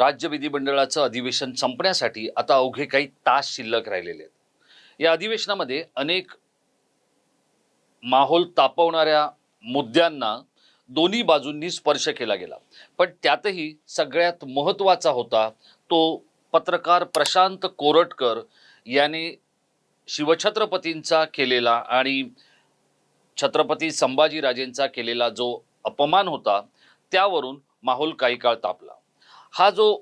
राज्य विधिमंडळाचं अधिवेशन संपण्यासाठी आता अवघे काही तास शिल्लक राहिलेले आहेत. या अधिवेशनामध्ये अनेक माहोल तापवणाऱ्या मुद्द्यांना दोन्ही बाजूंनी स्पर्श केला गेला. पण त्यातही सगळ्यात महत्त्वाचा होता तो पत्रकार प्रशांत कोरटकर याने शिवछत्रपतींचा केलेला आणि छत्रपती संभाजीराजेंचा केलेला जो अपमान होता त्यावरून माहोल काही काळ तापला. हा जो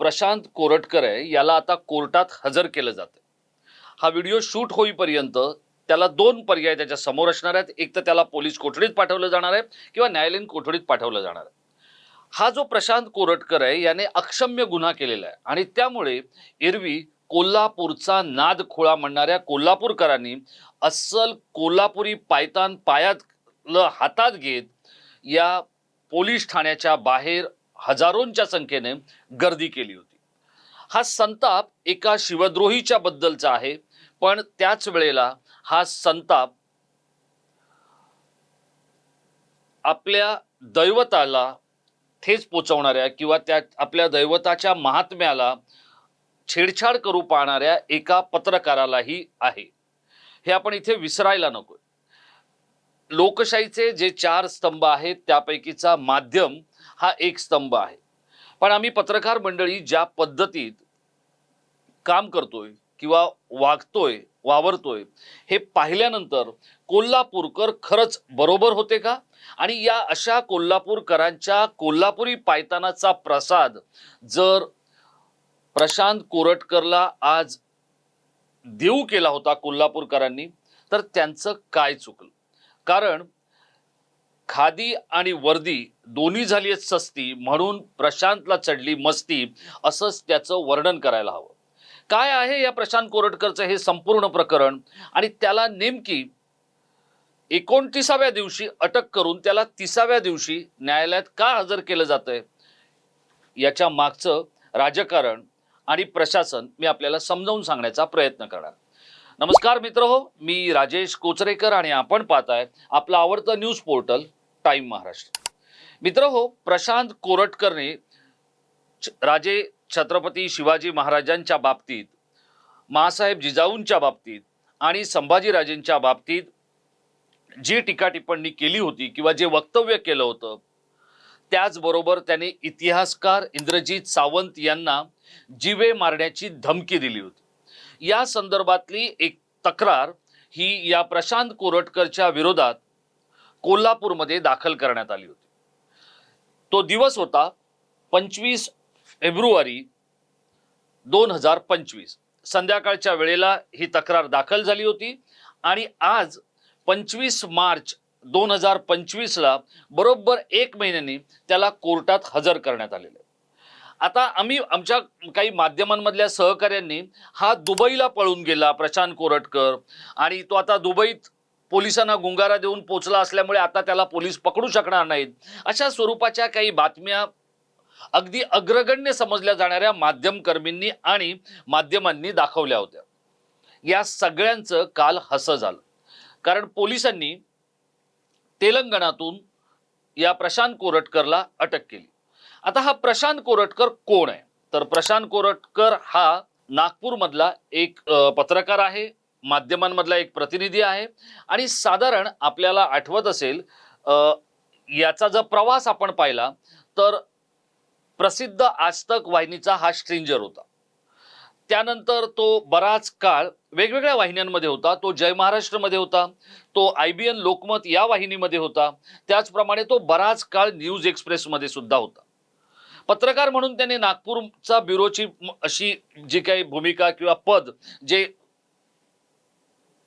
प्रशांत कोरटकर आहे याला आता कोर्टात हजर केलं जातं हा व्हिडिओ शूट होईपर्यंत त्याला दोन पर्याय त्याच्यासमोर असणार आहेत. एक तर त्याला पोलीस कोठडीत पाठवलं जाणार आहे किंवा न्यायालयीन कोठडीत पाठवलं जाणार आहे. हा जो प्रशांत कोरटकर आहे याने अक्षम्य गुन्हा केलेला आहे आणि त्यामुळे एरवी कोल्हापूरचा नाद खोळा म्हणणाऱ्या कोल्हापूरकरांनी अस्सल कोल्हापुरी पायतान पायात हातात घेत या पोलीस ठाण्याच्या बाहेर हजारोंच्या संख्येने गर्दी केली होती. हा संताप एका शिवद्रोहीच्या बद्दलचा आहे पण त्याच वेळेला हा संताप आपल्या दैवताला ठेच पोचवणाऱ्या किंवा त्या आपल्या दैवताच्या महात्म्याला छेडछाड करू पाहणाऱ्या एका पत्रकारालाही आहे. हे आपण इथे विसरायला नको लोकशाहीचे जे चार स्तंभ आहेत त्यापैकीचा माध्यम हा एक स्तंभ आहे. पण आम्ही पत्रकार मंडळी ज्या पद्धतीत काम करतोय किंवा वागतोय वावरतोय हे पाहिल्यानंतर कोल्हापूरकर खरंच बरोबर होते का? आणि या अशा कोल्हापूरकरांच्या कोल्हापुरी पायतानाचा प्रसाद जर प्रशांत कोरटकरला आज देऊ केला होता कोल्हापूरकरांनी तर त्यांचं काय चुकलं? कारण खादी आणि वर्दी दोन्ही झाली आहेत सस्ती म्हणून प्रशांतला चढली मस्ती असंच त्याचं वर्णन करायला हवं. काय आहे या प्रशांत कोरटकरचं हे संपूर्ण प्रकरण? आणि त्याला नेमकी एकोणतीसाव्या दिवशी अटक करून त्याला तिसाव्या दिवशी न्यायालयात का हजर केलं जातंय? याच्या मागचं राजकारण आणि प्रशासन मी आपल्याला समजावून सांगण्याचा प्रयत्न करणार. नमस्कार मित्र हो मी राजेश कोचरेकर आणि आपण पाहताय आपलं आवडतं न्यूज पोर्टल टाइम महाराष्ट्र. मित्र हो प्रशांत कोरटकरने राजे छत्रपती शिवाजी महाराजांच्या बाबतीत मासाहेब जिजाऊंच्या बाबतीत आणि संभाजीराजेंच्या बाबतीत जी टीका टिप्पणी केली होती किंवा जे वक्तव्य केलं होतं त्याचबरोबर त्याने इतिहासकार इंद्रजीत सावंत यांना जीवे मारण्याची धमकी दिली होती. या संदर्भातली एक तक्रार ही या प्रशांत कोरटकरच्या विरोधात कोल्हापूरमध्ये दाखल करण्यात आली होती. तो दिवस होता पंचवीस फेब्रुवारी दोन हजार पंचवीस. संध्याकाळच्या वेळेला ही तक्रार दाखल झाली होती आणि आज पंचवीस मार्च दोन हजार पंचवीसला बरोबर एक महिन्यानी त्याला कोर्टात हजर करण्यात आलेलं आहे. आता आम्ही आमच्या काही माध्यमांमधल्या सहकाऱ्यांनी हा दुबईला पळून गेला प्रशांत कोरटकर आणि तो आता दुबईत पोलिसांना गुंगारा देऊन पोचला असल्यामुळे आता त्याला पोलीस पकडू शकणार नाहीत. अशा स्वरूपाच्या काही बातम्या अगदी अग्रगण्य समजल्या जाणाऱ्या माध्यमकर्मींनी आणि माध्यमांनी दाखवल्या होत्या. या सगळ्यांचं काल हसं झालं. कारण पोलिसांनी तेलंगणातून या प्रशांत कोरटकरला अटक केली. आता हा प्रशांत कोरटकर कोण आहे? तर प्रशांत कोरटकर हा नागपूरमधला एक पत्रकार आहे. माध्यमांमधला एक प्रतिनिधी आहे. आणि साधारण आपल्याला आठवत असेल याचा जर प्रवास आपण पाहिला तर प्रसिद्ध आजतक वाहिनीचा हा स्ट्रेंजर होता. त्यानंतर तो बराच काळ वेगवेगळ्या वाहिन्यांमध्ये होता. तो जय महाराष्ट्रमध्ये होता तो आय बी एन लोकमत या वाहिनीमध्ये होता. त्याचप्रमाणे तो बराच काळ न्यूज एक्सप्रेसमध्ये सुद्धा होता. पत्रकार म्हणून त्याने नागपूरचा ब्युरोची अशी जी काही भूमिका किंवा पद जे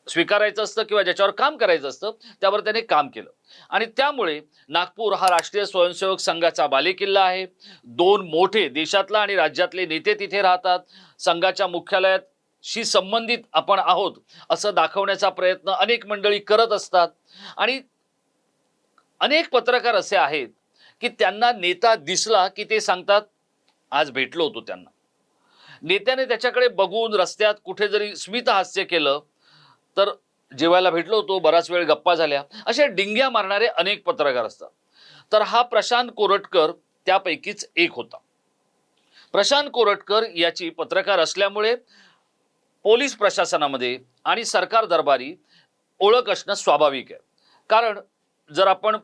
स्वीकारायचं असतं किंवा ज्याच्यावर काम करायचं असतं त्यावर त्याने काम केलं. आणि त्यामुळे नागपूर हा राष्ट्रीय स्वयंसेवक संघाचा बालेकिल्ला आहे. दोन मोठे देशातला आणि राज्यातले नेते तिथे राहतात. संघाच्या मुख्यालयात शी संबंधित आपण आहोत असं दाखवण्याचा प्रयत्न अनेक मंडळी करत असतात. आणि अनेक पत्रकार असे आहेत की त्यांना नेता दिसला की ते सांगतात आज भेटलो होतो त्यांना. नेत्याने त्याच्याकडे बघून रस्त्यात कुठे जरी स्मितहास्य केलं तर जेवायला भेटलो होतो बराच वेळ गप्पा झाल्या. असे डिंग्या मारणारे अनेक पत्रकार असतात. तर हा प्रशांत कोरटकर त्यापैकीच एक होता. प्रशांत कोरटकर याची पत्रकार असल्यामुळे पोलीस प्रशासनामध्ये आणि सरकार दरबारी ओळख असणं स्वाभाविक आहे. कारण जर आपण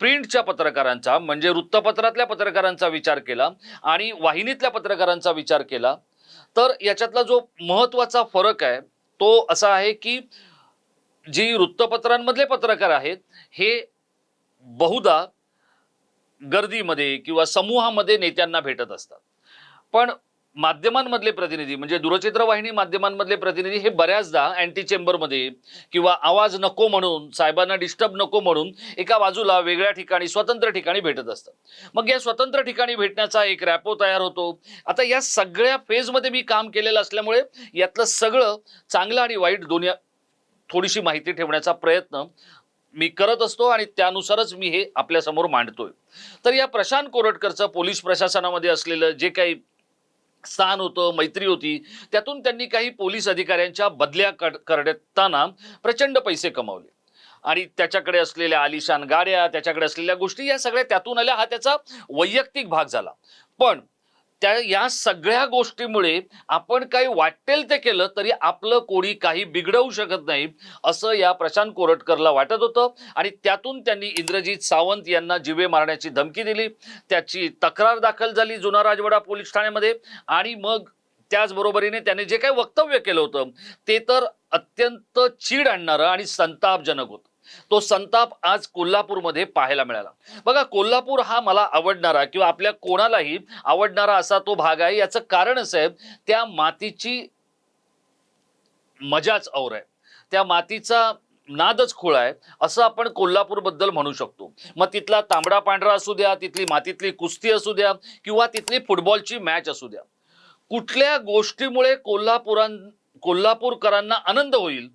प्रिंटच्या पत्रकारांचा म्हणजे वृत्तपत्रातल्या पत्रकारांचा विचार केला आणि वाहिनीतल्या पत्रकारांचा विचार केला तर याच्यातला जो महत्त्वाचा फरक आहे तो असा आहे की जी वृत्तपत्रांमधले पत्रकार आहेत हे बहुधा गर्दीमध्ये किंवा समूहामध्ये नेत्यांना भेटत असतात. पण माध्यमांमधले प्रतिनिधी म्हणजे दूरचित्रवाहिनी माध्यमांमधले प्रतिनिधी हे बऱ्याचदा अँटी चेंबरमध्ये किंवा आवाज नको म्हणून साहेबांना डिस्टर्ब नको म्हणून एका बाजूला वेगळ्या ठिकाणी स्वतंत्र ठिकाणी भेटत असतात मग या स्वतंत्र ठिकाणी भेटण्याचा एक रॅपो तयार होतो. आता या सगळ्या फेजमध्ये मी काम केलेलं असल्यामुळे यातलं सगळं चांगलं आणि वाईट दोन्ही थोडीशी माहिती ठेवण्याचा प्रयत्न मी करत असतो आणि त्यानुसारच मी हे आपल्यासमोर मांडतोय. तर या प्रशांत कोरटकरचं पोलीस प्रशासनामध्ये असलेलं जे काही स्थान होतं मैत्री होती. त्यातून त्यांनी काही पोलीस अधिकाऱ्यांच्या बदल्या कड- करताना प्रचंड पैसे कमावले. आणि त्याच्याकडे असलेल्या आलिशान गाड्या त्याच्याकडे असलेल्या गोष्टी या सगळ्या त्यातून आल्या. हा त्याचा वैयक्तिक भाग झाला. पण त्या या सगळ्या गोष्टीमुळे आपण काही वाटेल ते केलं तरी आपलं कोणी काही बिघडवू शकत नाही असं या प्रशांत कोरटकरला वाटत होतं. आणि त्यातून त्यांनी इंद्रजित सावंत यांना जिवे मारण्याची धमकी दिली. त्याची तक्रार दाखल झाली जुना राजवाडा पोलीस ठाण्यामध्ये. आणि मग त्याचबरोबरीने त्याने जे काही वक्तव्य केलं होतं ते तर अत्यंत चीड आणणारं आणि संतापजनक होतं. तो संताप आज कोल्हापूरमध्ये पाहायला मिळाला. बघा कोल्हापूर हा मला आवडणारा किंवा आपल्या कोणालाही आवडणारा असा तो भाग आहे. याचं कारण असं आहे त्या मातीची मजाच और आहे. त्या मातीचा नादच खोळा आहे असं आपण कोल्हापूरबद्दल म्हणू शकतो. मग तिथला तांबडा पांढरा असू द्या तिथली मातीतली कुस्ती असू द्या किंवा तिथली फुटबॉलची मॅच असू द्या. कुठल्या गोष्टीमुळे कोल्हापुरां कोल्हापूरकरांना आनंद होईल?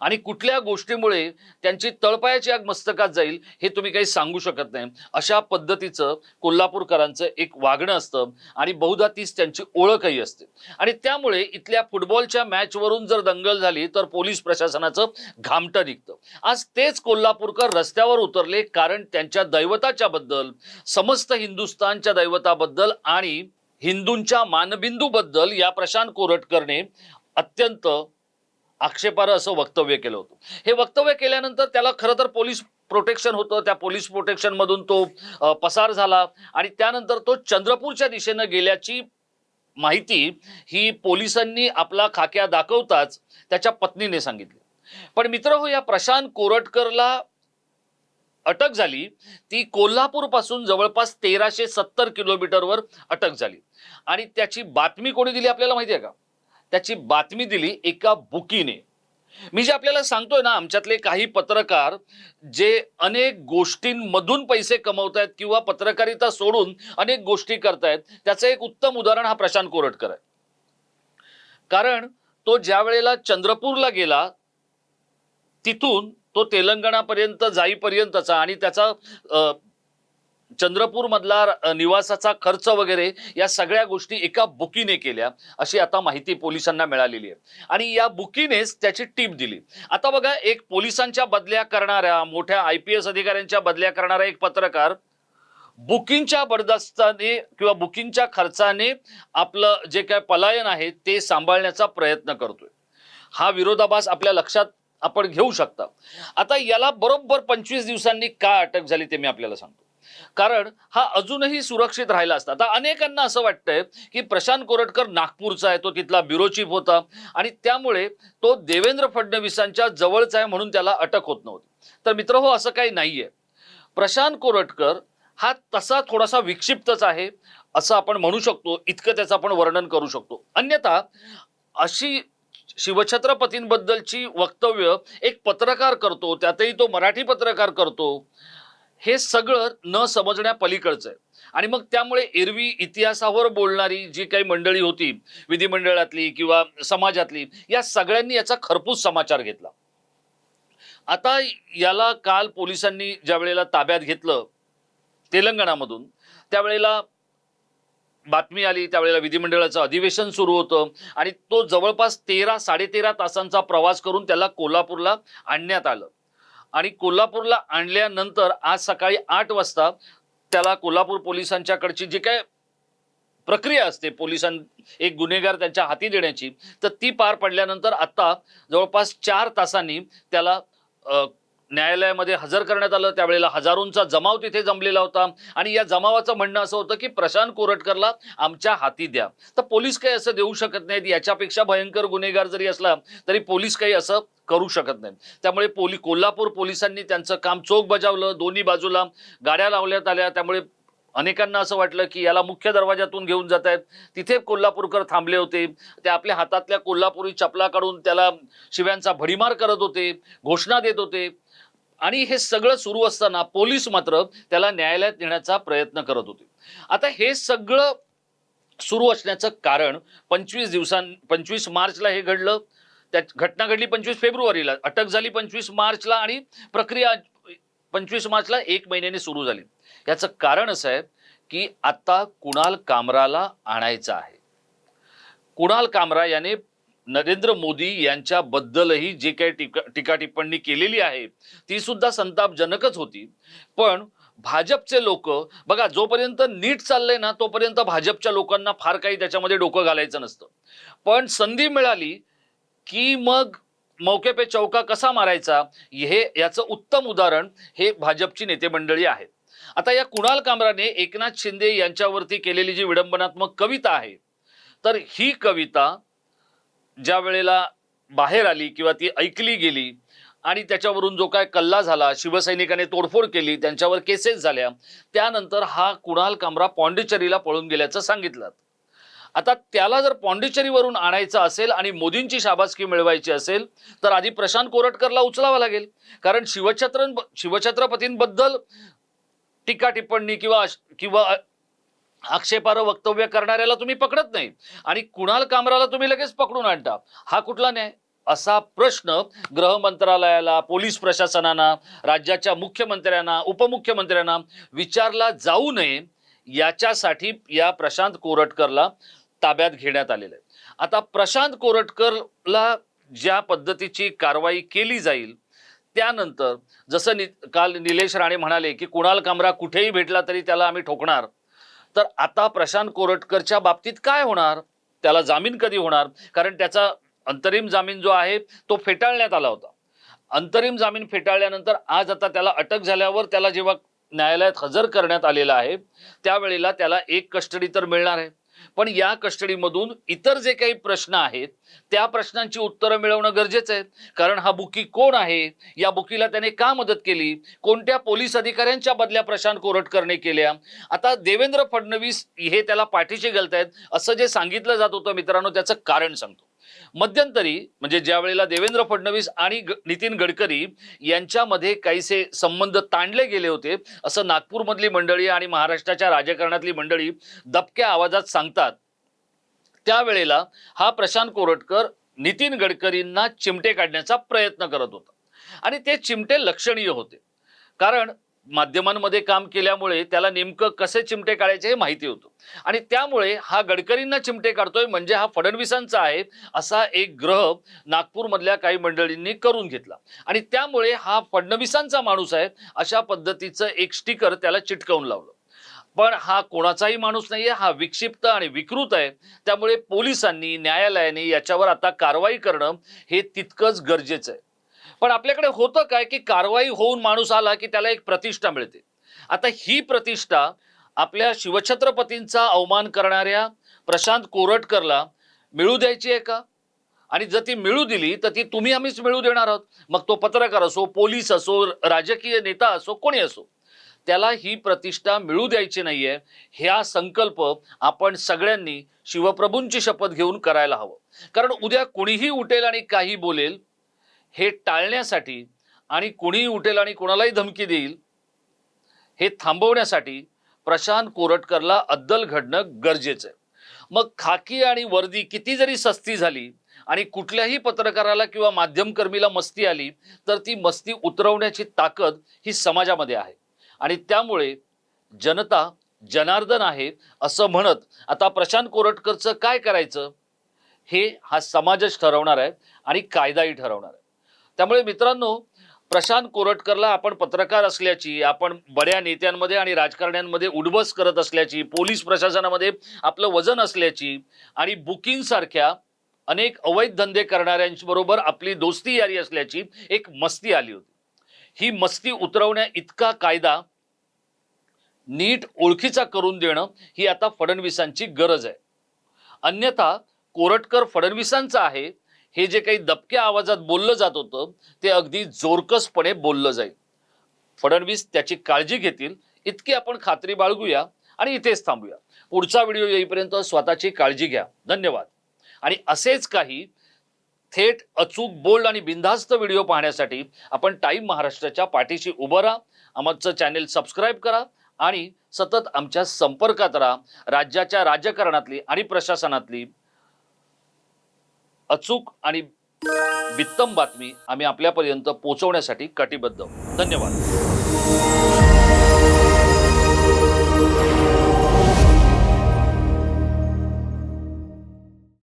आणि कुठल्या गोष्टीमुळे त्यांची तळपायाची आग मस्तकात जाईल हे तुम्ही काही सांगू शकत नाही. अशा पद्धतीचं कोल्हापूरकरांचं एक वागणं असतं आणि बहुधा तीच त्यांची ओळखही असते. आणि त्यामुळे इथल्या फुटबॉलच्या मॅचवरून जर दंगल झाली तर पोलीस प्रशासनाचं घामटं निघतं. आज तेच कोल्हापूरकर रस्त्यावर उतरले कारण त्यांच्या दैवताच्या बद्दल समस्त हिंदुस्थानच्या दैवताबद्दल आणि हिंदूंच्या मानबिंदूबद्दल या प्रशांत कोरटकरने अत्यंत आक्षेपार्ह असं वक्तव्य केलं होतं. हे वक्तव्य केल्यानंतर त्याला खरं तर पोलीस प्रोटेक्शन होतं. त्या पोलीस प्रोटेक्शन मधून तो पसार झाला. आणि त्यानंतर तो चंद्रपूरच्या दिशेनं गेल्याची माहिती ही पोलिसांनी आपला खाक्या दाखवताच त्याच्या पत्नीने सांगितली. पण मित्र हो या प्रशांत कोरटकरला अटक झाली. ती कोल्हापूरपासून जवळपास तेराशे सत्तर किलोमीटरवर अटक झाली. आणि त्याची बातमी कोणी दिली आपल्याला माहिती आहे का? त्याची बातमी दिली एका बुकीने. मी जे आपल्याला सांगतोय ना आमच्यातले काही पत्रकार जे अनेक गोष्टींमधून पैसे कमवत आहेत किंवा पत्रकारिता सोडून अनेक गोष्टी करतायत त्याचं एक उत्तम उदाहरण हा प्रशांत कोरटकर आहे. कारण तो ज्या वेळेला चंद्रपूरला गेला तिथून तो तेलंगणापर्यंत जाईपर्यंतचा आणि त्याचा चंद्रपूर मधला निवासाचा खर्च वगैरे या सगळ्या गोष्टी एका बुकीने केल्या अशी आता माहिती पोलिसांना मिळालेली आहे. आणि या बुकीनेच त्याची टीप दिली. आता बघा एक पोलिसांच्या बदल्या करणाऱ्या मोठ्या आय पी एस अधिकाऱ्यांच्या बदल्या करणारा एक पत्रकार बुकिंगच्या बरदास्ताने किंवा बुकिंगच्या खर्चाने आपलं जे काय पलायन आहे ते सांभाळण्याचा प्रयत्न करतोय. हा विरोधाभास आपल्या लक्षात आपण घेऊ शकता. आता याला बरोबर पंचवीस दिवसांनी का अटक झाली ते मी आपल्याला सांगतो. कारण हा अजूनही सुरक्षित राहिला असता. आता अनेकांना असं वाटतंय की प्रशांत कोरटकर नागपूरचा आहे तो तिथला ब्युरो चीफ होता आणि त्यामुळे तो देवेंद्र फडणवीसांच्या जवळचा आहे म्हणून त्याला अटक होत नव्हती. तर मित्र हो असं काही नाहीये. प्रशांत कोरटकर हा तसा थोडासा विक्षिप्तच आहे असं आपण म्हणू शकतो. इतकं त्याचं आपण वर्णन करू शकतो. अन्यथा अशी शिवछत्रपतींबद्दलची वक्तव्य एक पत्रकार करतो त्यातही तो मराठी पत्रकार करतो. हे सगळं न समजण्या पलीकडचं आहे. आणि मग त्यामुळे एरवी इतिहासावर बोलणारी जी काही मंडळी होती विधिमंडळातली किंवा समाजातली या सगळ्यांनी याचा खरपूस समाचार घेतला. आता याला काल पोलिसांनी ज्या वेळेला ताब्यात घेतलं तेलंगणामधून त्यावेळेला बातमी आली त्यावेळेला विधिमंडळाचं अधिवेशन सुरू होतं आणि तो जवळपास तेरा साडेतेरा तासांचा प्रवास करून त्याला कोल्हापूरला आणण्यात आलं. आणि कोल्हापूरला आणल्यानंतर आज सकाळी आठ वाजता त्याला कोल्हापूर पोलिसांच्याकडची जी काय प्रक्रिया असते पोलिसां एक गुन्हेगार त्यांच्या हाती देण्याची तर ती पार पडल्यानंतर आता जवळपास चार तासांनी त्याला न्यायालयामध्ये हजर करण्यात आलं. त्यावेळेला हजारोंचा जमाव तिथे जमलेला होता. आणि या जमावाचं म्हणणं असं होतं की प्रशांत कोरटकरला आमच्या हाती द्या. तर पोलीस काही असं देऊ शकत नाहीत. याच्यापेक्षा भयंकर गुन्हेगार जरी असला तरी पोलीस काही असं करू शकत नाही त्यामुळे पोली कोल्हापूर पोलिसांनी त्यांचं काम चोख बजावलं. दोन्ही बाजूला गाड्या लावण्यात आल्या. त्यामुळे अनेकांना असं वाटलं की याला मुख्य दरवाजातून घेऊन जात आहेत. तिथे कोल्हापूरकर थांबले होते. ते आपल्या हातातल्या कोल्हापुरी चपला काढून त्याला शिव्यांचा भडीमार करत होते. घोषणा देत होते. आणि हे सगळं सुरू असताना पोलीस मात्र त्याला न्यायालयात नेण्याचा प्रयत्न करत होते. आता हे सगळं सुरू असण्याचं कारण पंचवीस दिवसां पंचवीस मार्चला हे घडलं. त्या घटना घडली पंचवीस फेब्रुवारीला अटक झाली पंचवीस मार्चला आणि प्रक्रिया पंचवीस मार्चला एक महिन्याने सुरू झाली. याचं कारण असं आहे की आता कुणाल कामराला आणायचं आहे. कुणाल कामरा याने नरेंद्र मोदी यांच्याबद्दलही जे काही टीका टीका टिप्पणी केलेली आहे ती सुद्धा संतापजनकच होती. पण भाजपचे लोक बघा जोपर्यंत नीट चाललंय ना तोपर्यंत भाजपच्या लोकांना फार काही त्याच्यामध्ये डोकं घालायचं नसतं. पण संधी मिळाली की मग मौके पे चौका कसा मारायचा हे याचं उत्तम उदाहरण हे भाजपची नेते मंडळी आहेत. आता या कुणाल कामराने एकनाथ शिंदे यांच्यावरती केलेली जी विडंबनात्मक कविता आहे तर ही कविता ज्या वेळेला बाहेर आली किंवा ती ऐकली गेली आणि त्याच्यावरून जो काय कल्ला झाला शिवसैनिकाने तोडफोड केली त्यांच्यावर केसेस झाल्या त्यानंतर हा कुणाल कामरा पॉंडिचेरीला पळून गेल्याचं सांगितलं. आता त्याला जर पॉंडिचेरीवरून आणायचं असेल आणि मोदींची शाबासकी मिळवायची असेल तर आधी प्रशांत कोरटकरला उचलावा लागेल. कारण शिवछत्र शिवछत्रपतींबद्दल टीका टिप्पणी किंवा किंवा आक्षेपार्ह वक्तव्य करणाऱ्याला तुम्ही पकडत नाही. आणि कुणाल कामराला तुम्ही लगेच पकडून आणता. हा कुठला न्याय? असा प्रश्न गृह मंत्रालयाला पोलीस प्रशासनाना राज्याच्या मुख्यमंत्र्यांना उपमुख्यमंत्र्यांना विचारला जाऊ नये याच्यासाठी या प्रशांत कोरटकरला ताब्यात घेण्यात आलेलं आहे. आता प्रशांत कोरटकरला ज्या पद्धतीची कारवाई केली जाईल त्यानंतर जसं नि काल निलेश राणे म्हणाले की कुणाल कामरा कुठेही भेटला तरी त्याला आम्ही ठोकणार. तर आता प्रशांत कोरटकरच्या बाबतीत काय होणार? त्याला जामीन कधी होणार? कारण त्याचा अंतरिम जामीन जो आहे तो फेटाळण्यात आला होता. अंतरिम जामीन फेटाळल्यानंतर आज आता त्याला अटक झाल्यावर त्याला जेव्हा न्यायालयात हजर करण्यात आलेला आहे त्यावेळेला त्याला एक कस्टडी तर मिळणार आहे. पण या कस्टडीमधून इतर जे काही प्रश्न आहेत त्या प्रश्नांची उत्तरं मिळवणं गरजेचं आहे. कारण हा बुकी कोण आहे? या बुकीला त्याने का मदत केली? कोणत्या पोलीस अधिकाऱ्यांच्या बदल्या प्रशांत कोरटकरने केल्या? आता देवेंद्र फडणवीस हे त्याला पाठीशी घालतायत असं जे सांगितलं जात होतं मित्रांनो त्याचं कारण सांगतो. मध्यंतरी म्हणजे ज्या वेळेला देवेंद्र फडणवीस आणि नितीन गडकरी यांच्यामध्ये काहीसे संबंध ताणले गेले होते असं नागपूरमधली मंडळी आणि महाराष्ट्राच्या राजकारणातली मंडळी दबक्या आवाजात सांगतात त्यावेळेला हा प्रशांत कोरटकर नितीन गडकरींना चिमटे काढण्याचा प्रयत्न करत होता. आणि ते चिमटे लक्षणीय होते. कारण माध्यमांमध्ये काम केल्यामुळे त्याला नेमकं कसे चिमटे काढायचे हे माहिती होतं. आणि त्यामुळे हा गडकरींना चिमटे काढतोय म्हणजे हा फडणवीसांचा आहे असा एक ग्रह नागपूरमधल्या काही मंडळींनी करून घेतला. आणि त्यामुळे हा फडणवीसांचा माणूस आहे अशा पद्धतीचं एक स्टिकर त्याला चिटकवून लावलं. पण हा कोणाचाही माणूस नाहीये हा विक्षिप्त आणि विकृत आहे. त्यामुळे पोलिसांनी न्यायालयाने याच्यावर आता कारवाई करणं हे तितकंच गरजेचं आहे. पण आपल्याकडे होतं काय की कारवाई होऊन माणूस आला की त्याला एक प्रतिष्ठा मिळते. आता ही प्रतिष्ठा आपल्या शिवछत्रपतींचा अवमान करणाऱ्या प्रशांत कोरटकरला मिळू द्यायची आहे का? आणि जर ती मिळू दिली तर ती तुम्ही आम्हीच मिळू देणार आहोत. मग तो पत्रकार असो पोलीस असो राजकीय नेता असो कोणी असो त्याला ही प्रतिष्ठा मिळू द्यायची नाहीये. ह्या संकल्प आपण सगळ्यांनी शिवप्रभूंची शपथ घेऊन करायला हवं. कारण उद्या कुणीही उठेल आणि काही बोलेल हे टाळण्यासाठी आणि कुणीही उठेल आणि कोणालाही धमकी देईल हे थांबवण्यासाठी प्रशांत कोरटकरला अद्दल घडणं गरजेचं आहे. मग खाकी आणि वर्दी किती जरी सस्ती झाली आणि कुठल्याही पत्रकाराला किंवा माध्यमकर्मीला मस्ती आली तर ती मस्ती उतरवण्याची ताकद ही समाजामध्ये आहे. आणि त्यामुळे जनता जनार्दन आहे असं म्हणत आता प्रशांत कोरटकरचं काय करायचं? हे हा समाजच ठरवणार आहे आणि कायदाही ठरवणार आहे. त्यामुळे मित्रांनो प्रशांत कोरटकरला आपण पत्रकार असल्याची आपण बड्या नेत्यांमध्ये आणि राजकारण्यांमध्ये उडबस करत असल्याची पोलीस प्रशासनामध्ये आपलं वजन असल्याची आणि बुकिंगसारख्या अनेक अवैध धंदे करणाऱ्यांबरोबर आपली दोस्ती यारी असल्याची एक मस्ती आली होती. ही मस्ती उतरवण्या इतका कायदा नीट ओळखीचा करून देणं ही आता फडणवीसांची गरज आहे. अन्यथा कोरटकर फडणवीसांचा आहे हे जे काही दबक्या आवाजात बोललं जात होतं ते अगदी जोरकसपणे बोललं जाईल. फडणवीस त्याची काळजी घेतील इतकी आपण खात्री बाळगूया आणि इथेच थांबूया. पुढचा व्हिडिओ येईपर्यंत स्वतःची काळजी घ्या. धन्यवाद. आणि असेच काही थेट अचूक बोल्ड आणि बिनधास्त व्हिडिओ पाहण्यासाठी आपण टाईम महाराष्ट्राच्या पाठीशी उभं राहा आमचं चॅनेल सबस्क्राईब करा आणि सतत आमच्या संपर्कात राहा. राज्याच्या राजकारणातली आणि प्रशासनातली अचूक आणि वित्तम बातमी आम्ही आपल्यापर्यंत पोहोचवण्यासाठी कटिबद्ध धन्यवाद.